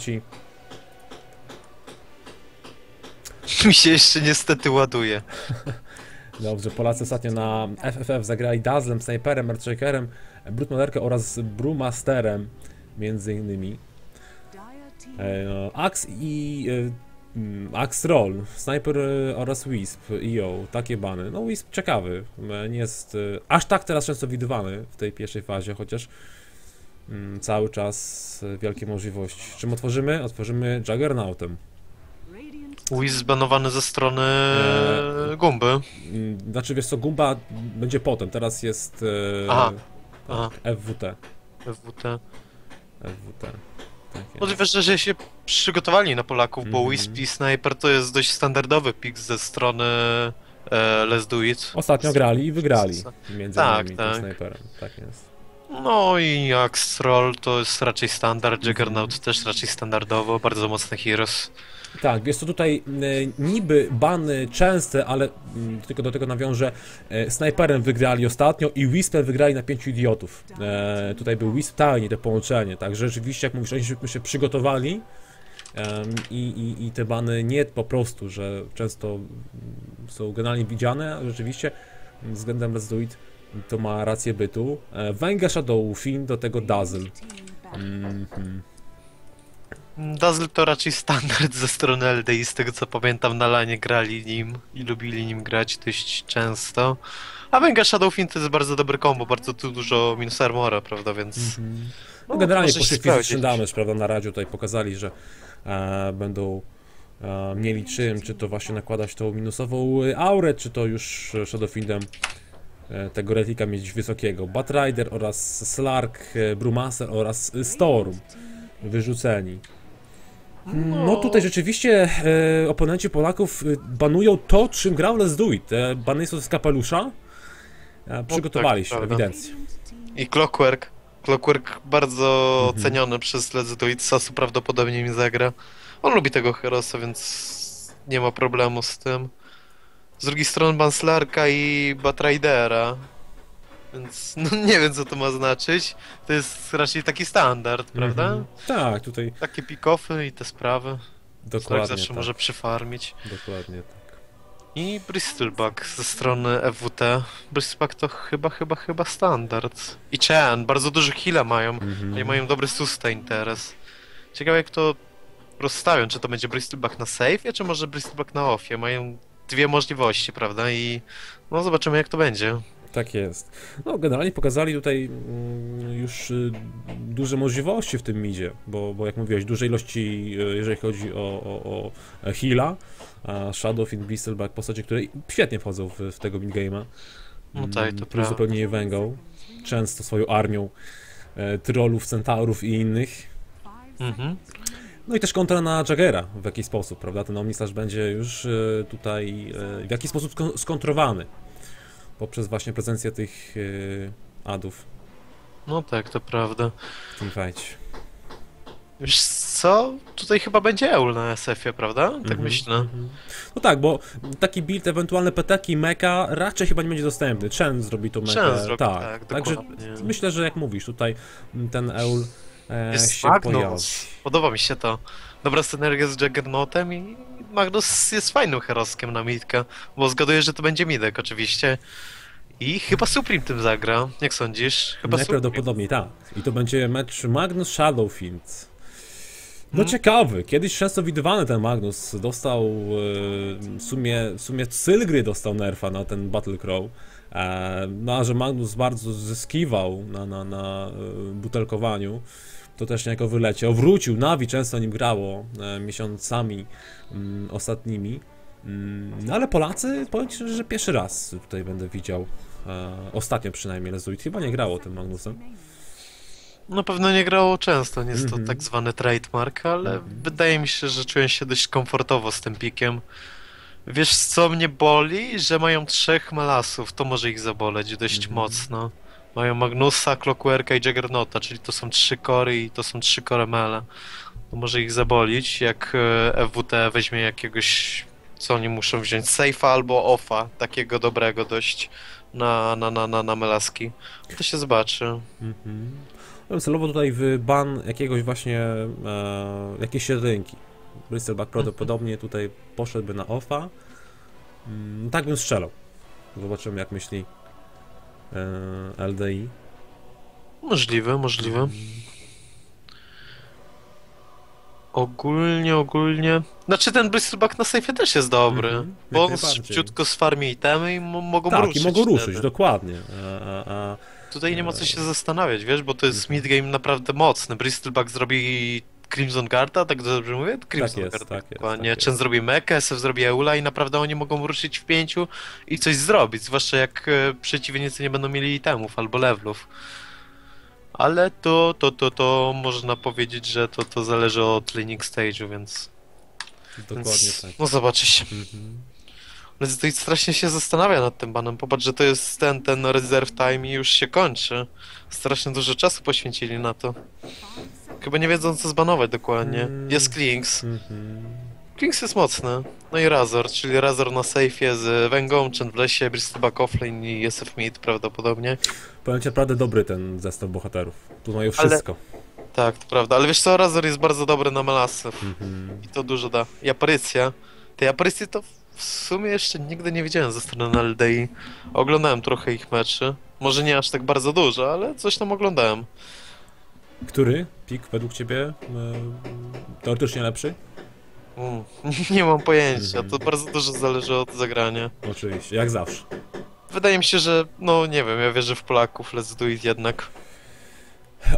śmierci. Mi się jeszcze niestety ładuje. Dobrze, Polacy ostatnio na FFF zagrali Dazzlem, Sniperem, Earthshakerem, Brutmalerkę oraz Brewmasterem, między innymi. E, no, Axe i e, mm, Axe Roll, Sniper e, oraz Wisp, EO, takie bany. No Wisp ciekawy, nie jest aż tak teraz często widywany w tej pierwszej fazie, chociaż cały czas e, wielkie możliwości. Czym otworzymy? Otworzymy Juggernautem. Wiz zbanowany ze strony Eee. Gumby. Mm, Znaczy wiesz co, Gumba będzie potem, teraz jest e, Aha. tak, Aha. FWT. FWT. FWT. Tak. Możliwe, że, się przygotowali na Polaków, bo Mhm. Wisp i Sniper to jest dość standardowy pick ze strony e, Let's Do It. Ostatnio grali i wygrali. Między Tak, innymi tak. tym snajperem. Tak jest. No i Axe Roll to jest raczej standard, Juggernaut też raczej standardowo, bardzo mocny heroes. Tak, jest to tutaj e, niby bany częste, ale mm, tylko do tego nawiążę. E, snajperem wygrali ostatnio i Wispem wygrali na pięciu idiotów. E, tutaj był Wisp tajnie, to połączenie. Także rzeczywiście, jak mówisz, oni się, przygotowali. em, i, i, I te bany nie po prostu, że często mm, są generalnie widziane, a rzeczywiście mm, względem Let's Do It to ma rację bytu. E, Węga Shadow, Fin, do tego Dazzle. Mhm. Dazzle to raczej standard ze strony LDI, z tego co pamiętam na lanie grali nim i lubili nim grać dość często. A Venga Shadowfin to jest bardzo dobry combo, bardzo tu dużo minus armora, prawda, więc... No, generalnie może się poszli fizyczny damage, prawda, na radziu tutaj pokazali, że e, będą e, mieli czym, czy to właśnie nakładać tą minusową aurę, czy to już Shadowfindem tego replika mieć wysokiego. Batrider oraz Slark, e, Brewmaster oraz e, Storm wyrzuceni. No tutaj rzeczywiście e, oponenci Polaków e, banują to, czym grał Let's Do It. Te bany są z kapelusza. E, przygotowali się, No prawda. ewidentnie. I Clockwork. Clockwork bardzo Mhm. ceniony przez Let's Do It, Sasu prawdopodobnie mi zagra. On lubi tego Herosa, więc nie ma problemu z tym. Z drugiej strony Banslarka i Batridera. Więc no nie wiem co to ma znaczyć. To jest raczej taki standard, prawda? Mhm. Tak, tutaj Takie pick-offy i te sprawy. Dokładnie zawsze tak. może przyfarmić. Dokładnie tak. I Bristleback ze strony FWT. Bristleback to chyba, chyba, chyba standard. I Chen, bardzo duży heal'a mają. Mhm. I mają dobry sustain teraz. Ciekawe jak to rozstawią, czy to będzie Bristleback na safe, czy może Bristleback na offie. Mają dwie możliwości, prawda? I no zobaczymy jak to będzie. Tak jest. No, generalnie pokazali tutaj mm, już y, duże możliwości w tym midzie, bo, bo jak mówiłeś, duże ilości, y, jeżeli chodzi o, o, o heal'a, a Shadow in Bristleback, postacie, które świetnie wchodzą w, w tego midgame'a. No tak, to Mm, Plus prawda. zupełnie je węgą, często swoją armią e, trollów, centaurów i innych. Mhm. No i też kontra na Jaggera w jakiś sposób, prawda? Ten Omnislash będzie już e, tutaj e, w jakiś sposób sko- skontrowany poprzez właśnie prezencję tych e, adów No tak, to prawda. w tym fajcie. Wiesz co? Tutaj chyba będzie Eul na SF-ie, prawda? Tak Mhm, myślę. No tak, bo taki build, ewentualne peteki, meka raczej chyba nie będzie dostępny. Chen zrobi tą mekę. Chen zrobi, tak. tak, Także myślę, że jak mówisz, tutaj ten Eul Jest się pojawi. Magnus. Podoba mi się to. Dobra synergia z Juggernautem i Magnus jest fajnym heroskiem na midkę, bo zgaduję, że to będzie midek oczywiście. I chyba Supreme tym zagra. Jak sądzisz? Chyba. Najprawdopodobniej tak. I to będzie mecz Magnus Shadowfiend. No Mhm. ciekawy, kiedyś często widywany ten Magnus, dostał e, w sumie, w sumie Sylgry dostał nerfa na ten Battle Crow. E, no a że Magnus bardzo zyskiwał na, na, na e, butelkowaniu, to też niejako wyleciał. Wrócił, Navi często nim grało e, miesiącami mm, ostatnimi. Mm, no ale Polacy, powiem ci, że pierwszy raz tutaj będę widział. E, ostatnio przynajmniej Lezuit chyba nie grało tym Magnusem. No pewno nie grało często, nie jest Mhm. to tak zwany trademark, ale Mhm. wydaje mi się, że czuję się dość komfortowo z tym pikiem. Wiesz co mnie boli? Że mają trzech malasów, to może ich zaboleć dość Mhm. mocno. Mają Magnusa, Clockworka i Juggernauta, czyli to są trzy kory i to są trzy kory mele. To może ich zabolić, jak e, FWT weźmie jakiegoś, co oni muszą wziąć, safe'a albo offa, takiego dobrego dość na, na, na, na, na melaski. To się zobaczy. Mhm. bym celował tutaj w ban jakiegoś właśnie, e, jakiejś jedynki. Bristolback prawdopodobnie tutaj poszedłby na offa. Mm, tak bym strzelał. Zobaczymy jak myśli LDI. Możliwe, możliwe. Ogólnie, ogólnie... Znaczy ten Bristleback na safe'ie też jest dobry, Mhm, bo on szybciutko sfarmi itemy i mo- mogą Tak, ruszyć i mogą ruszyć, wtedy. dokładnie. A, a, a, Tutaj nie ma co się zastanawiać, wiesz, bo to jest Mhm. midgame naprawdę mocny. Bristleback zrobi Crimson Guarda, tak dobrze mówię? Crimson jest, Guarda, tak jest, tak jest. Chen zrobi Mekę, SF zrobi Eula i naprawdę oni mogą ruszyć w pięciu i coś zrobić, zwłaszcza jak e, przeciwnicy nie będą mieli itemów albo levelów. Ale to, to, to, to można powiedzieć, że to, to zależy od laning stage'u, więc... dokładnie więc tak. No zobaczysz. Mhm. Ale to strasznie się zastanawia nad tym banem. Popatrz, że to jest ten, ten reserve time i już się kończy. Strasznie dużo czasu poświęcili na to. Chyba nie wiedzą co zbanować dokładnie. Mm. Jest Klinks. Mhm. Klinks jest mocny. No i Razor, czyli Razor na safe'ie z Węgą, Chen w lesie, Bristleback offlane i SF mid prawdopodobnie. Powiem ci naprawdę dobry ten zestaw bohaterów. Tu mają Ale- wszystko. Tak, to prawda. Ale wiesz co, Razor jest bardzo dobry na melasów. Mhm. I to dużo da. I Aparycja. Tej Aparycji to w sumie jeszcze nigdy nie widziałem ze strony LDI. Oglądałem trochę ich meczy. Może nie aż tak bardzo dużo, ale coś tam oglądałem. Który pik według ciebie e, teoretycznie lepszy? Mm, nie mam pojęcia, to bardzo dużo zależy od zagrania. Oczywiście, jak zawsze. Wydaje mi się, że, no nie wiem, ja wierzę w Polaków, let's do it jednak.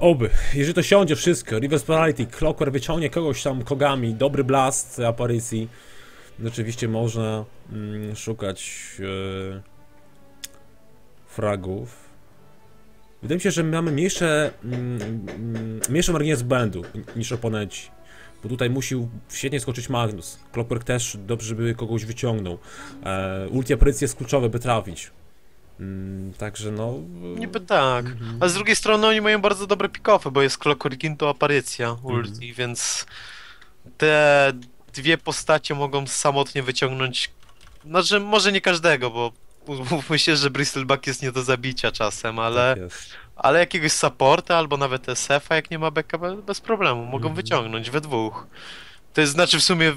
Oby. Jeżeli to siądzie wszystko, Reverse Polarity, Clockwork wyciągnie kogoś tam kogami, dobry blast aparycji, oczywiście można mm, szukać e, fragów. Wydaje mi się, że mamy mniejsze, mm, mm, mniejszy margines błędu niż oponenci. Bo tutaj musił świetnie skoczyć Magnus. Clockwork też dobrze by kogoś wyciągnął. E, ulti aparycji jest kluczowe, by trafić. Mm, także no... Niby tak. Mhm. A z drugiej strony oni mają bardzo dobre pick-offy, bo jest Clockwork to Aparycja Mhm. ulti, więc te dwie postacie mogą samotnie wyciągnąć, znaczy może nie każdego, bo mówmy się, że Bristleback jest nie do zabicia czasem, ale, Tak ale jakiegoś supporta albo nawet SF-a jak nie ma backa be- bez problemu, mogą Mhm. wyciągnąć we dwóch. To jest znaczy w sumie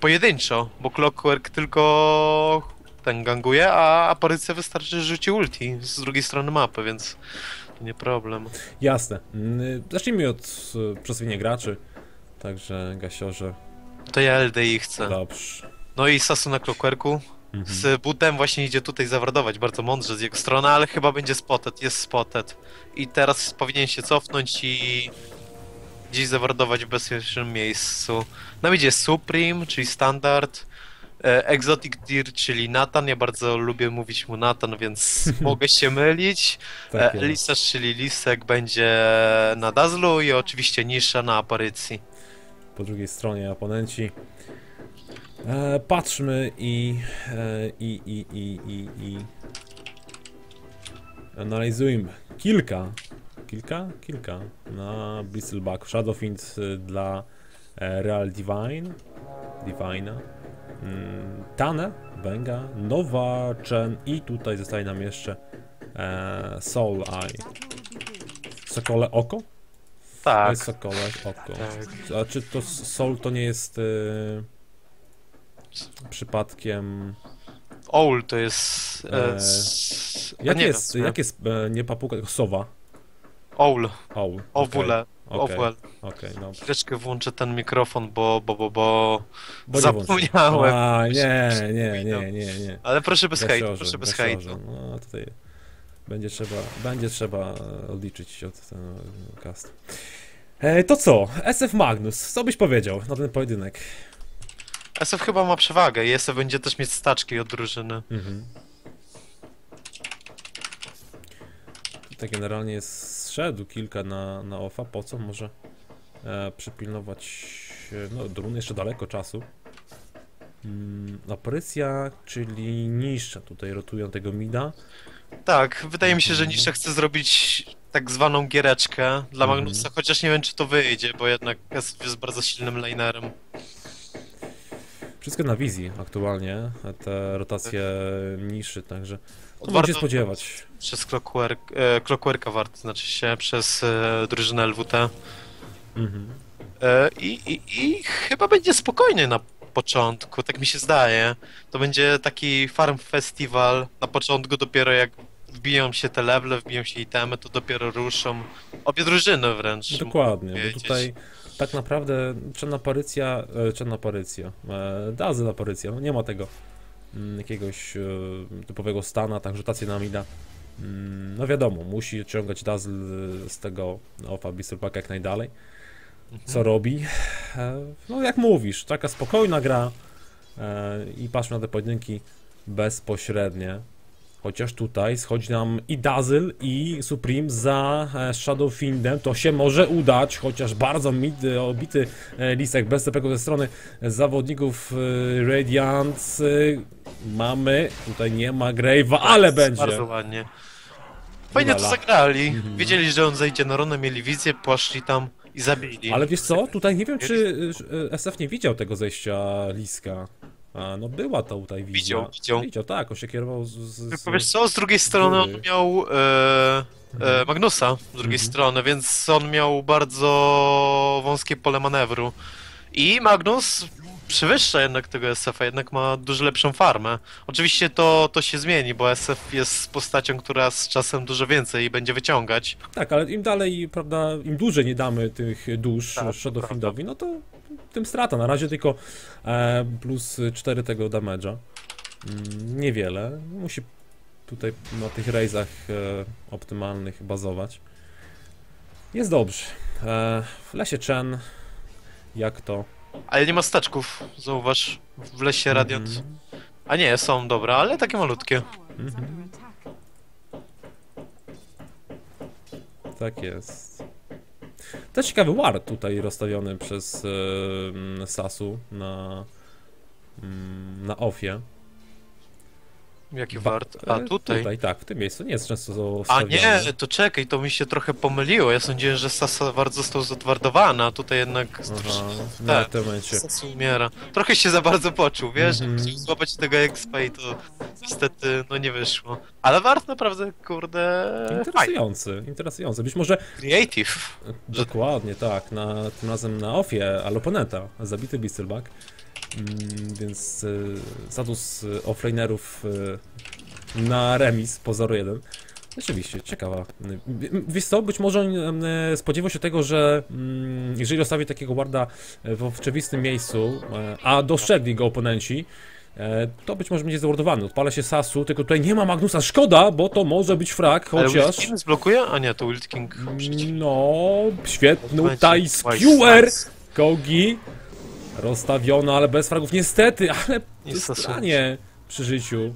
pojedynczo, bo Clockwork tylko ten ganguje, a Aparycja wystarczy, że rzuci ulti z drugiej strony mapy, więc nie problem. Jasne. Mm, Zacznijmy od e, przedstawienia graczy. Także Gasiorze, To ja LDI chcę. dobrze. No i Sasu na Clockworku. Mhm. Z butem właśnie idzie tutaj zawardować, bardzo mądrze z jego strony, ale chyba będzie spotted, jest spotted. I teraz powinien się cofnąć i gdzieś zawardować w bezpiecznym miejscu. Na midzie jest Supreme, czyli standard. e, Exotic Deer, czyli Nathan. Ja bardzo lubię mówić mu Nathan, więc mogę się mylić. Tak E, jest. Lisarz, czyli Lisek będzie na Dazzlu i oczywiście Nisza na Aparycji. Po drugiej stronie oponenci. E, patrzmy i, e, i, i, i, i, i analizujmy. Kilka, kilka, kilka na Bristleback Shadowfiend y, dla e, Real Divine, Divina, mm, Tane, Benga, Nowa, Chen i tutaj zostaje nam jeszcze e, Soul Eye. Sokole Oko? Tak. Sokole Oko. tak. A czy to Soul to nie jest y, przypadkiem. Owl to jest. E, s- a Jak nie jest, wiem, jak jest e, nie papuga, tylko sowa? Owl. Owl. Owule. Owl. Okej, no. Chwileczkę włączę ten mikrofon, bo, bo, bo, bo... Bo Zapomniałem. A, nie, nie, nie, nie, nie. Ale proszę bez hejtu, proszę bez hejtu. No tutaj będzie trzeba, będzie trzeba e, odliczyć od tego cast. E, to co? SF Magnus, co byś powiedział na ten pojedynek? SF chyba ma przewagę i SF będzie też mieć staczki od drużyny. Mhm. Tutaj generalnie jest, zszedł kilka na, na ofa, po co? Może e, przypilnować, e, no drun jeszcze daleko czasu. Mm, Aparycja, czyli niższa, tutaj rotują tego mida. Tak, wydaje mi się, że Mhm. Nisza chce zrobić tak zwaną giereczkę dla Mhm. Magnusa, chociaż nie wiem czy to wyjdzie, bo jednak SF jest bardzo silnym linerem. Wszystko na wizji aktualnie, te rotacje niszy, także no, Warto- się spodziewać. Przez Clockwork, e, Clockworka wart, znaczy się przez e, drużynę LWT. Mhm. E, i, i, I chyba będzie spokojnie na początku, tak mi się zdaje. To będzie taki farm festival. Na początku dopiero jak wbiją się te level, wbiją się itemy, to dopiero ruszą. Obie drużyny wręcz. Dokładnie, bo tutaj tak naprawdę czarna aparycja, e, czarna aparycja, e, dazy aparycja, no nie ma tego mm, jakiegoś e, typowego stana, tak rotację na mida. Mm, No wiadomo, musi ciągać dazzle z tego ofa Bistelpaka jak najdalej. Co robi? No jak mówisz, taka spokojna gra i patrzmy na te pojedynki bezpośrednie. Chociaż tutaj schodzi nam i Dazzle i Supreme za e, Shadowfindem, to się może udać, chociaż bardzo mid, e, obity e, listek bez tego ze strony zawodników Radiant. Mamy, tutaj nie ma Grave'a, ale będzie. Bardzo ładnie. Fajnie to zagrali. Mhm. Wiedzieli, że on zejdzie na runę, mieli wizję, poszli tam i zabili. Ale wiesz co, tutaj nie wiem czy SF nie widział tego zejścia Liska. A, no była to tutaj wizja. Widział, widział. Widział, tak, on się kierował z... z, z... Tylko wiesz co, z drugiej strony on miał e, e, Magnusa, z drugiej Mhm. strony, więc on miał bardzo wąskie pole manewru. I Magnus przewyższa jednak tego SF-a, jednak ma dużo lepszą farmę. Oczywiście to, to się zmieni, bo SF jest postacią, która z czasem dużo więcej będzie wyciągać. Tak, ale im dalej, prawda, im dłużej nie damy tych dusz Tak, to Shadowfiendowi, no to tym strata. Na razie tylko e, plus 4 tego damage'a. Mm, niewiele. Musi tutaj na tych rejzach e, optymalnych bazować. Jest dobrze. E, w lesie Chen, jak to? Ale nie ma staczków, zauważ, w lesie Radiant. Mhm. A nie, są dobra, ale takie malutkie. Mhm. Tak jest. Też ciekawy ward tutaj rozstawiony przez e, Sasu na, mm, na ofie. Jaki Ba- wart? A e, tutaj. Tutaj, tak, w tym miejscu. Nie jest często A ustawiony. nie, to czekaj, to mi się trochę pomyliło. Ja sądziłem, że Sasa bardzo został zatwardowany, a tutaj jednak Aha, Tak. na tym momencie. Umiera. Trochę się za bardzo poczuł, wiesz? Mhm. Chciał złapać tego expa i to niestety no nie wyszło. Ale wart naprawdę, kurde, fajny. Interesujący, interesujący. Być może Creative. Dokładnie, tak. Na, tym razem na ofie, ale oponenta, zabity Bistelback. Mm, więc y, status y, offlanerów y, na remis po 0-1. Rzeczywiście, ciekawa. Y, Wiesz co, być może on y, spodziewał się tego, że mm, jeżeli zostawi takiego warda w oczywistym miejscu, e, a dostrzegli go oponenci, e, to być może będzie zawardowany. Odpala się Sasu, tylko tutaj nie ma Magnusa. Szkoda, bo to może być frak, Ale chociaż... King zblokuje? A nie, to Wild King. No, świetny nice. Kogi rozstawiono, ale bez fragów niestety, ale Nie stranie przy życiu.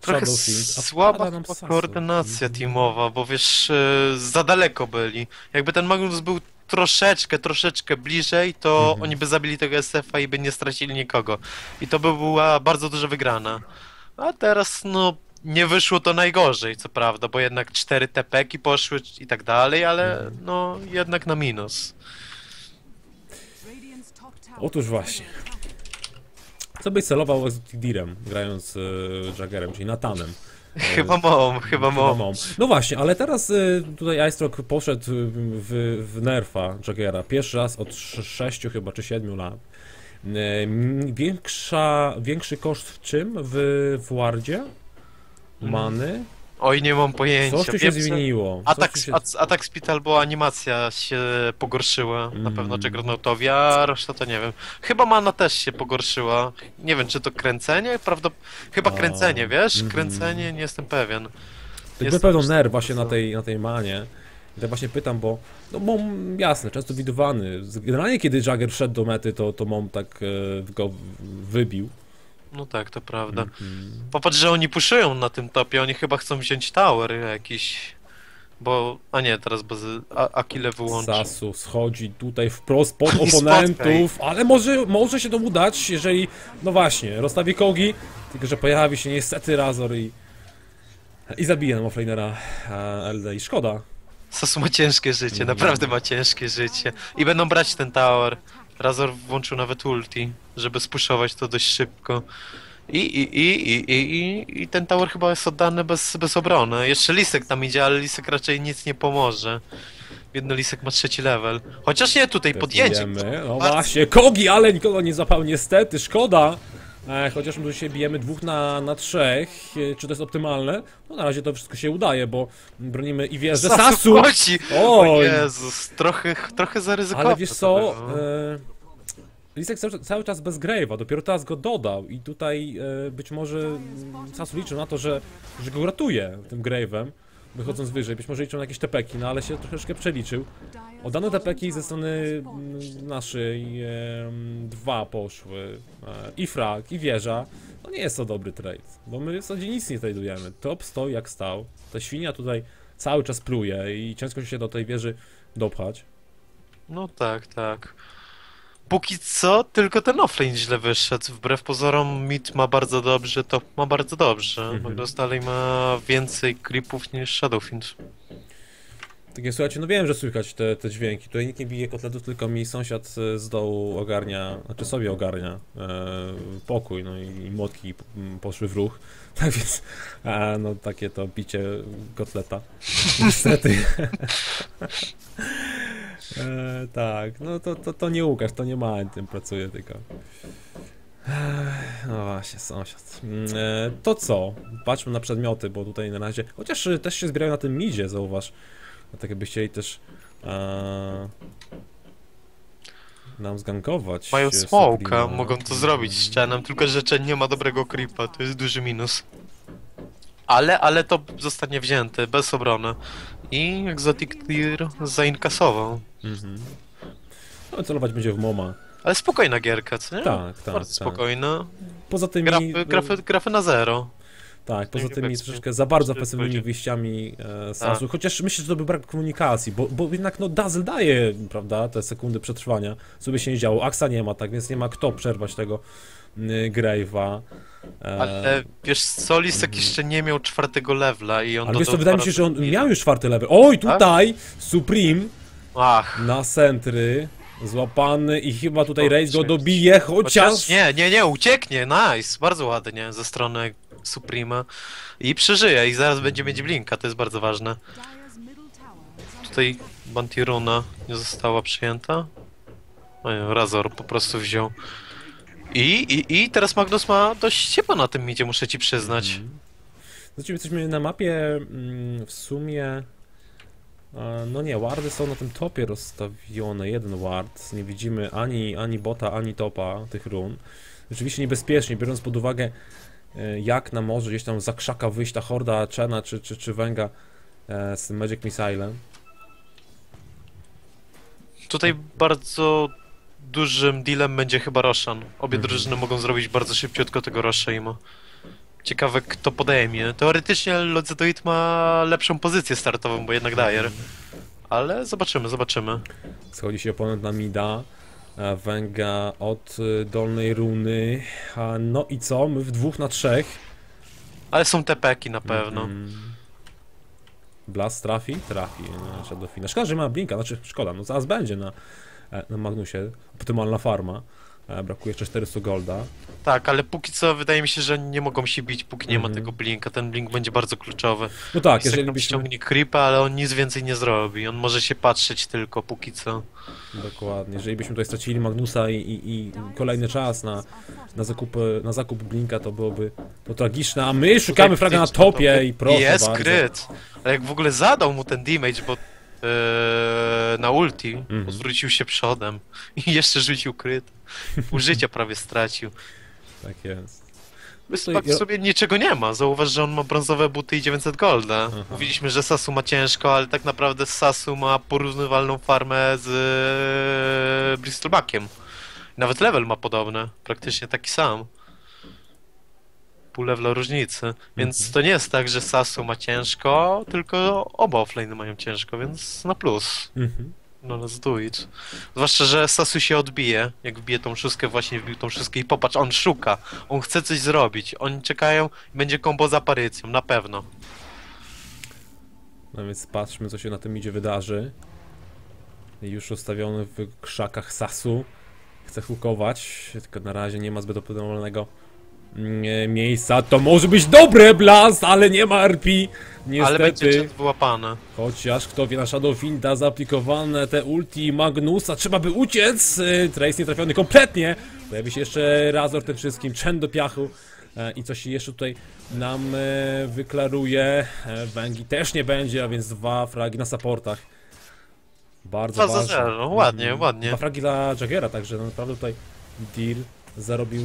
Trochę słaba koordynacja teamowa, bo wiesz, e, za daleko byli. Jakby ten Magnus był troszeczkę, troszeczkę bliżej, to Mhm. oni by zabili tego SF-a i by nie stracili nikogo. I to by była bardzo duża wygrana. A teraz, no, nie wyszło to najgorzej, co prawda, bo jednak cztery tepeki poszły i tak dalej, ale Mhm. no, jednak na minus. Otóż właśnie. Co byś celował z Direm, grając y, Jaggerem, czyli Natanem? Chyba mom, chyba mom. Mom. No właśnie, ale teraz y, tutaj Icerock poszedł w, w nerfa Jaggera. Pierwszy raz od 6 chyba czy 7 lat. Y, Większa, większy koszt w czym? W, w Wardzie? Many? Oj, nie mam pojęcia. Coś tu się Wiem, zmieniło. Atak, Coś tu się... at, atak Speed albo animacja się pogorszyła, na Mm. pewno Juggernautowi, a reszta to nie wiem. Chyba mana też się pogorszyła. Nie wiem, czy to kręcenie? Prawda... Chyba A, kręcenie, wiesz? mhm. Kręcenie, nie jestem pewien. Jest na pewno nerw właśnie na tej, na tej manie. I tak właśnie pytam, bo no mom jasne, często widywany. Generalnie kiedy Jagger wszedł do mety, to, to mom tak e, go wybił. No tak, to prawda. Mhm. Popatrz, że oni puszują na tym topie, oni chyba chcą wziąć tower jakiś. Bo. A nie, teraz. A- Akile wyłączy. Sasu schodzi tutaj wprost pod oponentów, ale może, może się to udać, jeżeli, no właśnie, rozstawi kogi, tylko że pojawi się niestety Razor i i zabije nam offlanera e, LD i szkoda. Sasu ma ciężkie życie, Mhm. naprawdę ma ciężkie życie. I będą brać ten tower. Razor włączył nawet ulti, żeby spuszować to dość szybko. I, i, i, i, i, i, ten tower chyba jest oddany bez, bez obrony. Jeszcze Lisek tam idzie, ale Lisek raczej nic nie pomoże. Jedno Lisek ma trzeci level. Chociaż nie, tutaj podjedzie. No właśnie, Kogi, ale nikogo nie zapał niestety, szkoda. E, chociaż my tu się bijemy dwóch na, na trzech, e, czy to jest optymalne? No na razie to wszystko się udaje, bo bronimy i wieżę Sasu! O. Jezus, trochę, trochę zaryzykowne. Ale wiesz co, e, Lisek cały, cały czas bez Grave'a, dopiero teraz go dodał i tutaj e, być może Sasu liczył na to, że, że go ratuje tym Grave'em, wychodząc wyżej, być może liczył na jakieś tepeki, no ale się troszeczkę przeliczył. Oddane tepeki ze strony mm, naszej e, dwa poszły, e, i frag, i wieża, no nie jest to dobry trade, bo my w zasadzie nic nie tradujemy, top stoi jak stał, ta świnia tutaj cały czas pluje i ciężko się do tej wieży dopchać. No tak, tak. Póki co, tylko ten offlane źle wyszedł. Wbrew pozorom, mid ma bardzo dobrze, top ma bardzo dobrze. Mhm. Magnus dalej ma więcej creepów niż Shadowfiend. Takie słuchajcie, no wiem, że słychać te, te dźwięki. Tutaj nikt nie bije kotletów, tylko mi sąsiad e, z dołu ogarnia, znaczy sobie ogarnia e, pokój, no i, i młotki poszły w ruch. Tak więc, e, no takie to bicie kotleta. Niestety. e, tak, no to, to, to nie Łukasz, to nie ma, tym pracuje tylko. No właśnie, sąsiad. Mm, E, to co? Patrzmy na przedmioty, bo tutaj na razie. Chociaż e, też się zbierają na tym midzie, zauważ. A tak jakby chcieli też e, nam zgankować. Mają Sabrina. mogą to zrobić ścianem, tylko że Chen nie ma dobrego creepa, to jest duży minus. Ale, ale to zostanie wzięty, bez obrony. I Exotic Clear zainkasował. Mhm. No celować będzie w MoMA. Ale spokojna gierka, co nie? Tak, tak, Bardzo tak. spokojna. Poza tymi... Grafy, grafy, grafy na zero. Tak, poza tymi powiedzmy, troszeczkę za bardzo będzie. wyjściami Tak. e, Sasu, chociaż myślę, że to był brak komunikacji, bo, bo jednak no Dazzle daje, prawda, te sekundy przetrwania, co by się nie działo, Axa nie ma, tak więc nie ma kto przerwać tego y, Grave'a. E, Ale wiesz co, Lisek jeszcze nie miał czwartego levela i on ale wiesz co, wydaje mi się, że on miał już czwarty level. Oj, Tak? tutaj Supreme Ach, na centry, złapany i chyba tutaj Raze go dobije, chociaż... Nie, nie, nie, ucieknie, nice, bardzo ładnie ze strony Suprema. I przeżyje i zaraz będzie mieć blinka, to jest bardzo ważne. Tutaj Bantiruna nie została przyjęta. O nie, Razor po prostu wziął. I, i, I teraz Magnus ma dość ciepło na tym midzie, muszę ci przyznać. Znaczy, jesteśmy na mapie mm, w sumie. No nie, wardy są na tym topie rozstawione. Jeden ward. Nie widzimy ani, ani bota, ani topa tych run. Rzeczywiście niebezpiecznie, biorąc pod uwagę, e, jak na może gdzieś tam za krzaka wyjść ta horda Chena czy, czy, czy Węga e, z Magic Missilem. Tutaj bardzo dużym dealem będzie chyba Roshan. Obie Mhm. drużyny mogą zrobić bardzo szybciutko tego Roshima. Ciekawe kto podejmie. Teoretycznie Lodzedoid ma lepszą pozycję startową, bo jednak Dyer. Ale zobaczymy, zobaczymy. Schodzi się oponent na mida. e, Węga od e, dolnej runy. No i co? My w dwóch na trzech. Ale są tepeki na pewno. Mhm. Blast trafi? Trafi na Shadowfina. Szkoda, że ma Blinka, znaczy szkoda, no zaraz będzie na, e, na Magnusie. Optymalna farma. E, Brakuje jeszcze 400 golda. Tak, ale póki co wydaje mi się, że nie mogą się bić, póki nie ma Mhm. tego blinka. Ten blink będzie bardzo kluczowy. No tak, Jeżeli jeżeli byśmy... ściągnie creepa, ale on nic więcej nie zrobi. On może się patrzeć tylko póki co. Dokładnie. Jeżeli byśmy tutaj stracili Magnusa i, i, i kolejny czas na, na, zakup, na zakup Blinka, to byłoby to tragiczne, a my szukamy fraga na topie i proszę Jest bardzo. kryt! Ale jak w ogóle zadał mu ten damage, bo e, na ulti Mhm. odwrócił się przodem i jeszcze rzucił kryt. Pół życia prawie stracił. Tak jest. Wyspak ja- sobie niczego nie ma. Zauważ, że on ma brązowe buty i 900 golda. Aha. Mówiliśmy, że Sasu ma ciężko, ale tak naprawdę Sasu ma porównywalną farmę z e, Bristolbackiem. Nawet level ma podobny, praktycznie taki sam. Pół levela różnicy. Więc Mhm. to nie jest tak, że Sasu ma ciężko, tylko oba offlane mają ciężko, więc na plus. Mhm. No let's do it. Zwłaszcza, że Sasu się odbije. Jak wbije tą szóstkę, właśnie wbił tą szóstkę i popatrz, on szuka. On chce coś zrobić. Oni czekają i będzie kombo z aparycją, na pewno. No więc patrzmy, co się na tym idzie wydarzy. Już ustawiony w krzakach Sasu. chce hukować, tylko na razie nie ma zbyt optymalnego miejsca. To może być dobre Blast, ale nie ma RP. Ale będzie Niestety. wyłapany. Chociaż kto wie na Shadow Finta zaaplikowane te ulti Magnusa, trzeba by uciec. Y, Trace nietrafiony kompletnie. Pojawi się jeszcze Razor tym wszystkim, Chen do piachu. E, I coś się jeszcze tutaj nam e, wyklaruje. E, Węgi też nie będzie, a więc dwa fragi na supportach. Bardzo ważne. ładnie, Mhm. ładnie. Dwa fragi dla Jagera, także naprawdę tutaj deal zarobił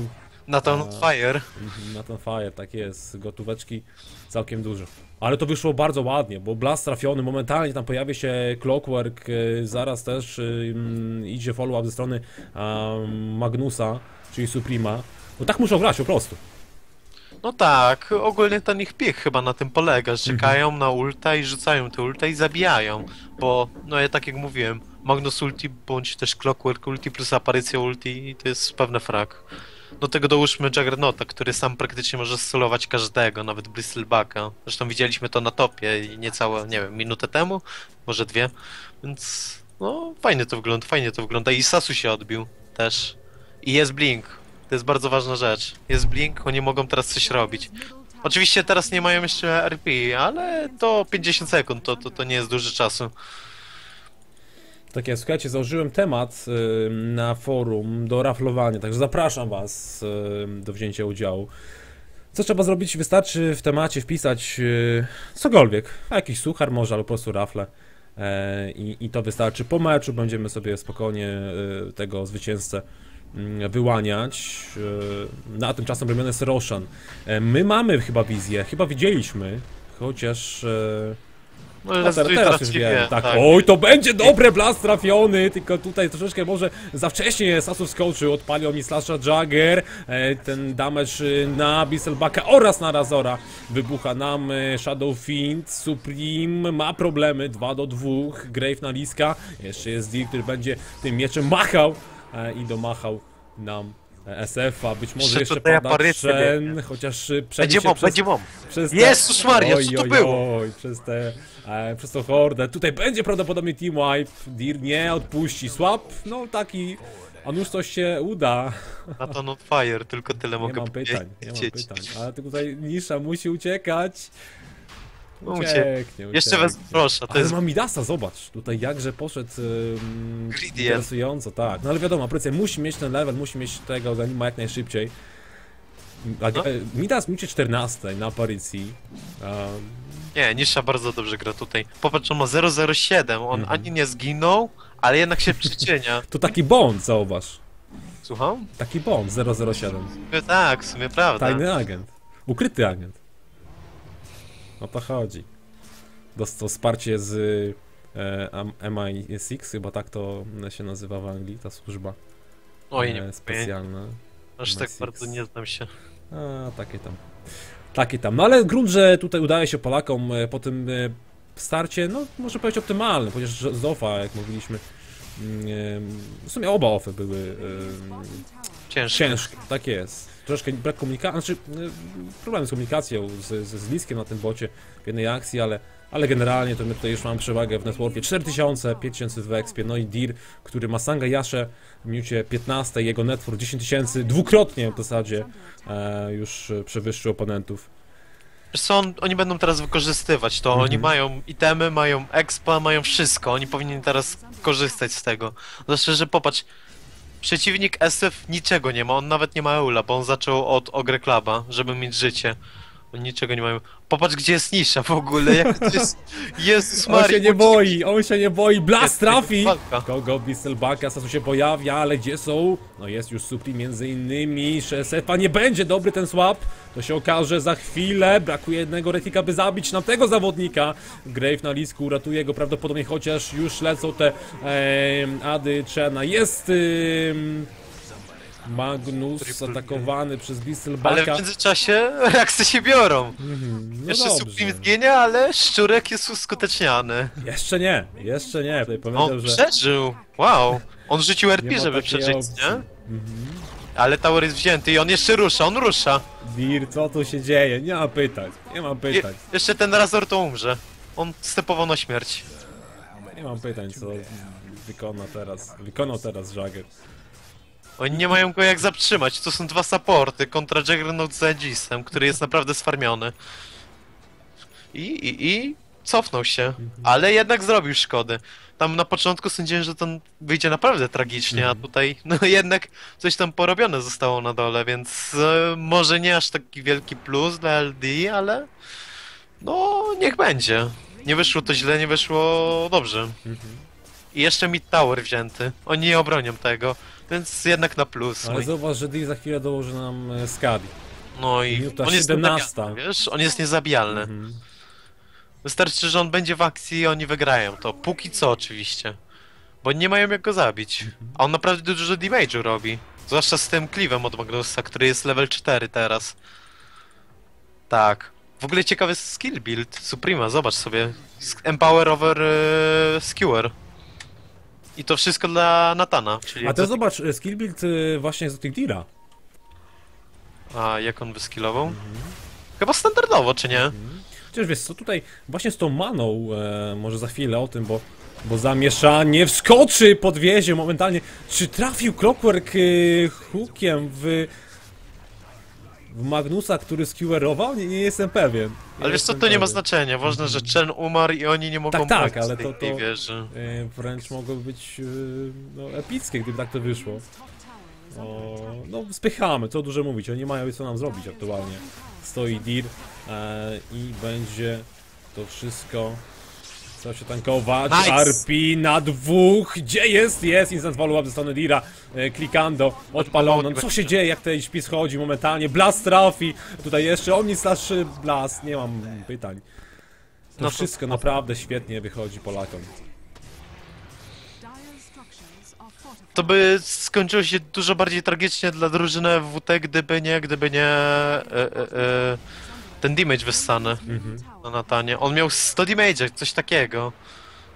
Na ten A. fire. Mhm, Na ten fire, tak jest, gotóweczki całkiem dużo. Ale to wyszło bardzo ładnie, bo blast trafiony, momentalnie tam pojawia się Clockwork, e, zaraz też e, mm, idzie follow-up ze strony um, Magnusa, czyli Suprema. No tak muszą grać po prostu. No tak, ogólnie ten ich piech chyba na tym polega, że czekają na ulta i rzucają te ulta i zabijają. Bo, no ja tak jak mówiłem, Magnus ulti bądź też Clockwork ulti plus aparycja ulti i to jest pewne frag. Do tego dołóżmy Juggernauta, który sam praktycznie może solować każdego, nawet Bristlebacka. Zresztą widzieliśmy to na topie niecałe, nie wiem, minutę temu, może dwie. Więc, no, fajnie to wygląda, fajnie to wygląda. I Sasu się odbił też. I jest Blink. To jest bardzo ważna rzecz. Jest Blink, oni mogą teraz coś robić. Oczywiście teraz nie mają jeszcze RP, ale to 50 sekund, to, to, to nie jest dużo czasu. Tak jest, słuchajcie, założyłem temat y, na forum do raflowania, także zapraszam was y, do wzięcia udziału. Co trzeba zrobić? Wystarczy w temacie wpisać y, cokolwiek, jakiś suchar może, albo po prostu rafle. E, i, I to wystarczy. Po meczu będziemy sobie spokojnie y, tego zwycięzcę mm, wyłaniać. Y, Na tymczasem robiony jest Roshan. E, My mamy chyba wizję, chyba widzieliśmy, chociaż... y, No, raz, teraz, teraz raz już wiem, wie, tak. tak. Oj, to będzie dobre blast trafiony, tylko tutaj troszeczkę może za wcześnie Sasu skoczył, odpalił mi slasha Jagger, e, ten damage e, na Bisselbacka oraz na Razora. Wybucha nam e, Shadow Fiend, Supreme ma problemy, 2 do 2, Grave na Liska, jeszcze jest Deal, który będzie tym mieczem machał e, i domachał nam SF-a, być może Jeszcze pada Shen, chociaż e, przejdzie Będzie się mom, przez będzie mom. przez te... Jezus Maria, co to oj, było? Oj, przez te, e, przez tą hordę. Tutaj będzie prawdopodobnie team wipe. Dir nie odpuści. Swap, no taki. A nuż coś się uda. Na to not fire, tylko tyle Nie mogę mam pytań, nie mam pytań. Ale tutaj Nisza musi uciekać. Ucieknie, Jeszcze ucieknie. wez proszę, to Ale jest ma Midasa, zobacz. Tutaj jakże poszedł um, interesująco, tak. No ale wiadomo, Prycja musi mieć ten level, musi mieć tego organima jak najszybciej. A, No. e, Midas musi 14 na aparycji. Um, Nie, Nisza bardzo dobrze gra tutaj. Popatrz, on ma 007, on Mhm. ani nie zginął, ale jednak się przyczynia. to taki bond, zauważ. Słucham? Taki bond 007. No Tak, w sumie prawda. Tajny agent. Ukryty agent. O to chodzi. Dostał wsparcie z e, am- MI6, chyba tak to się nazywa w Anglii, ta służba Oj, nie e, wiem, specjalna. aż tak MI6. bardzo nie znam się. A, takie tam. Takie tam. No ale grunt, że tutaj udaje się Polakom e, po tym e, starcie, no może powiedzieć optymalny, chociaż z OFA, jak mówiliśmy, mm, e, w sumie oba OFy były e, Ciężko. Ciężkie, tak jest. Troszkę brak komunikacji, znaczy y, problem z komunikacją z, z, z Liskiem na tym bocie w jednej akcji, ale, ale generalnie to my tutaj już mamy przewagę w networkie 4000, 5000 w expie, no i Dir, który ma Sanga Yasze w minucie 15, jego network 10 tysięcy, dwukrotnie w zasadzie e, już przewyższył oponentów. On, oni będą teraz wykorzystywać to, Mhm. oni mają itemy, mają expa, mają wszystko, oni powinni teraz korzystać z tego. Zwłaszcza, że popatrz, przeciwnik SF niczego nie ma, on nawet nie ma eula, bo on zaczął od Ogre Cluba, żeby mieć życie. Oni niczego nie mają. Popatrz, gdzie jest nisza w ogóle, jak to jest... Jezus On się nie boi, on się nie boi, blast trafi! Kogo Bisselbacka, Sasu się pojawia, ale gdzie są? No jest już Supli między innymi, Szesefa nie będzie dobry ten swap, to się okaże za chwilę, brakuje jednego retika, by zabić nam tego zawodnika. Grave na lisku uratuje go prawdopodobnie, chociaż już lecą te em, Ady Chena, jest em, Magnus atakowany przez Ale w Bisselbacka. międzyczasie reakcje się biorą. Mhm, no Jeszcze. Supreme zginie, ale Szczurek jest uskuteczniany. Jeszcze nie, jeszcze nie, tutaj On że... przeżył. Wow. On rzucił RP, żeby przeżyć, opcji. nie? Mhm. Ale tower jest wzięty i on jeszcze rusza, on rusza. Wir, co tu się dzieje? Nie ma pytań, nie mam Je, pytań, jeszcze ten Razor to umrze. On stepował na śmierć. nie mam pytań, co wykona teraz, wykonał teraz Jagger. Oni nie mają go jak zatrzymać. To są dwa supporty kontra Juggernaut z Aegisem, który jest naprawdę sfarmiony. I, i, i cofnął się, ale jednak zrobił szkody. Tam na początku sądziłem, że to wyjdzie naprawdę tragicznie, a tutaj no jednak coś tam porobione zostało na dole, więc e, może nie aż taki wielki plus dla LD, ale no niech będzie. Nie wyszło to źle, nie wyszło dobrze. I jeszcze Mid Tower wzięty. Oni nie obronią tego, więc jednak na plus. Ale zauważ, że Dee za chwilę dołoży nam e, Skadi. No i minuta on jest 17. niezabijalny, wiesz? On jest niezabijalny. Mhm. Wystarczy, że on będzie w akcji i oni wygrają to. Póki co oczywiście. Bo nie mają jak go zabić. Mhm. A on naprawdę dużo damage'u robi. Zwłaszcza z tym Cleave'em od Magnusa, który jest level 4 teraz. Tak. W ogóle ciekawy skill build. Suprema, zobacz sobie. Empower over e, Skewer. I to wszystko dla Natana, czyli... A teraz zobacz, e, skill build e, właśnie z tych Dira. A jak on wyskillował? Mhm. Chyba standardowo, czy nie? Chociaż wiesz co, tutaj właśnie z tą maną, e, może za chwilę o tym, bo, bo zamieszanie wskoczy, podwiezie momentalnie. Czy trafił Clockwork e, hookiem w, w Magnusa, który skewerował? Nie, nie jestem pewien. Nie Ale wiesz co, to nie ma pewien. znaczenia. Ważne, że Chen umarł i oni nie mogą Tak, tak, ale to- to- wieży. E, Wręcz mogłoby być e, no, epickie, gdyby tak to wyszło. O, no, spychamy, co dużo mówić, oni mają co nam zrobić aktualnie. Stoi Dir e, i będzie to wszystko. Chce się tankować. Nice. RP na dwóch. Gdzie jest? Jest instant follow-up ze strony Dira. E, klikando, odpalono. Co się dzieje, jak ten śpis chodzi momentalnie? Blast trafi. Tutaj jeszcze Omni slash Blast. Nie mam pytań. To No to- wszystko naprawdę świetnie wychodzi Polakom. To by skończyło się dużo bardziej tragicznie dla drużyny WT, gdyby nie, gdyby nie e, e, e, ten damage wyssany Mhm. na Natanie. On miał 100 damage, coś takiego.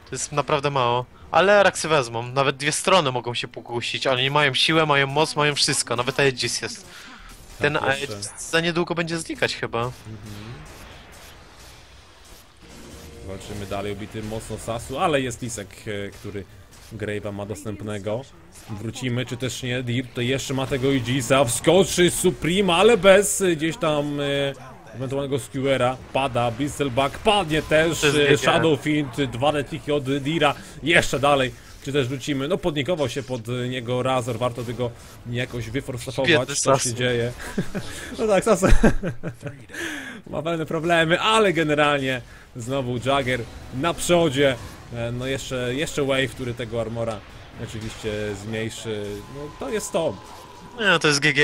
To jest naprawdę mało. Ale Raksy wezmą. Nawet dwie strony mogą się pokusić. Oni mają siłę, mają moc, mają wszystko. Nawet Aegis jest. Ten Tak. Aegis za niedługo będzie znikać chyba. Walczymy dalej, obity mocno Sasu, ale jest Lisek, e, który Grave'a ma dostępnego. Wrócimy, czy też nie, Dir tutaj jeszcze ma tego Igisa, wskoczy Supreme, ale bez e, gdzieś tam e, ewentualnego skewera, pada, Bristleback padnie też, To jest e, GG. Shadow Fiend, dwa netiki od Dira, jeszcze dalej. Czy też rzucimy? No podnikował się pod niego Razor, warto by go jakoś wyforsować, co się dzieje. No tak, Sasu ma pewne problemy, ale generalnie znowu Jagger na przodzie. E, No jeszcze, jeszcze Wave, który tego armora oczywiście zmniejszy. No to jest to. Nie, to jest GG.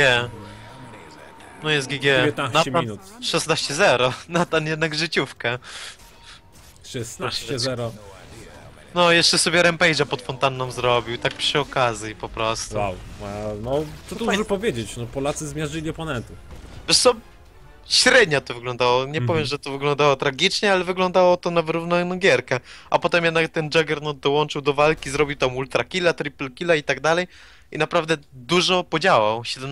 No jest GG. 19 Nathan minut. 16-0. Natan jednak życiówkę. 16-0. No, jeszcze sobie Rampage'a pod fontanną zrobił, tak przy okazji po prostu. Wow. No co tu dużo powiedzieć, no Polacy zmiażdżyli oponentów. Wiesz co, średnio to wyglądało. Nie powiem, że to wyglądało tragicznie, ale wyglądało to na wyrównaną gierkę. A potem jednak ten Juggernaut dołączył do walki, zrobił tam ultra killa, triple killa i tak dalej. I naprawdę dużo podziałał. 17